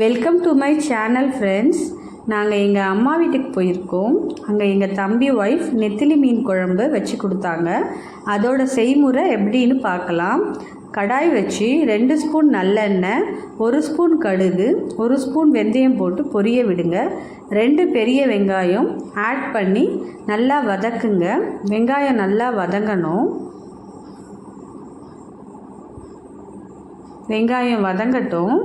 Welcome to my channel friends நாங்கள் எங்கள் அம்மா வீட்டுக்கு போயிருக்கோம். அங்கே எங்கள் தம்பி ஒய்ஃப் நெத்திலி மீன் குழம்பு வச்சு கொடுத்தாங்க. அதோட செய்முறை எப்படின்னு பார்க்கலாம். கடாய் வச்சு ரெண்டு ஸ்பூன் நல்லெண்ணெய் ஒரு ஸ்பூன் கடுகு ஒரு ஸ்பூன் வெந்தயம் போட்டு பொரிய விடுங்க. ரெண்டு பெரிய வெங்காயம் ஆட் பண்ணி நல்லா வதக்குங்க. வெங்காயம் நல்லா வதங்கணும். வெங்காயம் வதங்கட்டும்.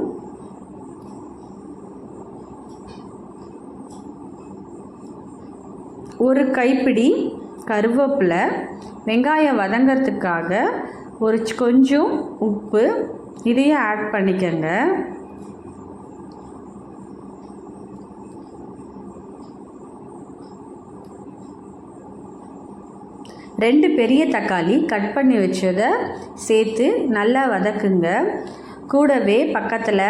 ஒரு கைப்பிடி கருவேப்பிலை வெங்காயம் வதங்கிறதுக்காக ஒரு கொஞ்சம் உப்பு. இதையும் ஆட் பண்ணிக்கங்க. ரெண்டு பெரிய தக்காளி கட் பண்ணி வச்சதை சேர்த்து நல்லா வதக்குங்க. கூடவே பக்கத்தில்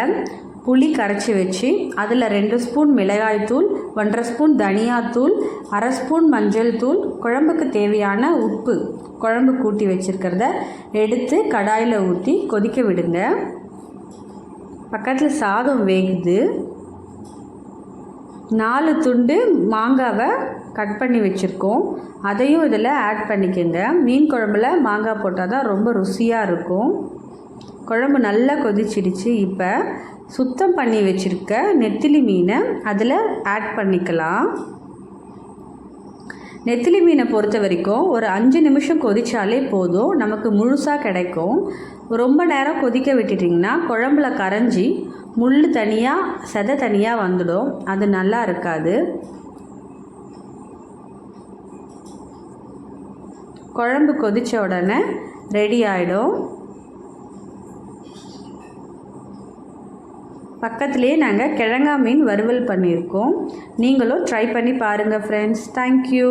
புளி கரைச்சி வச்சு அதில் ரெண்டு ஸ்பூன் மிளகாய்த்தூள் ஒன்றரை ஸ்பூன் தனியாத்தூள் அரை ஸ்பூன் மஞ்சள் தூள் குழம்புக்கு தேவையான உப்பு. குழம்பு கூட்டி வச்சுருக்கிறத எடுத்து கடாயில் ஊற்றி கொதிக்க விடுங்க. பக்கத்தில் சாதம் வேகுது. நாலு துண்டு மாங்காவை கட் பண்ணி வச்சுருக்கோம். அதையும் இதில் ஆட் பண்ணிக்கோங்க. மீன் குழம்புல மாங்காய் போட்டால் தான் ரொம்ப ருசியாக இருக்கும். குழம்பு நல்லா கொதிச்சிடுச்சு. இப்போ சுத்தம் பண்ணி வச்சுருக்க நெத்திலி மீனை அதில் ஆட் பண்ணிக்கலாம். நெத்திலி மீனை பொறுத்த வரைக்கும் ஒரு அஞ்சு நிமிஷம் கொதித்தாலே போதும். நமக்கு முழுசாக கிடைக்கும். ரொம்ப நேரம் கொதிக்க விட்டுட்டிங்கன்னா குழம்புல கரைஞ்சி முள் தனியாக செதை தனியாக வந்துடும். அது நல்லா இருக்காது. குழம்பு கொதித்த உடனே ரெடி ஆகிடும் பக்கத்துலேயே நாங்கள் கிழங்கா மீன் வறுவல் பண்ணியிருக்கோம். நீங்களும் ட்ரை பண்ணி பாருங்கள் ஃப்ரெண்ட்ஸ் தேங்க்யூ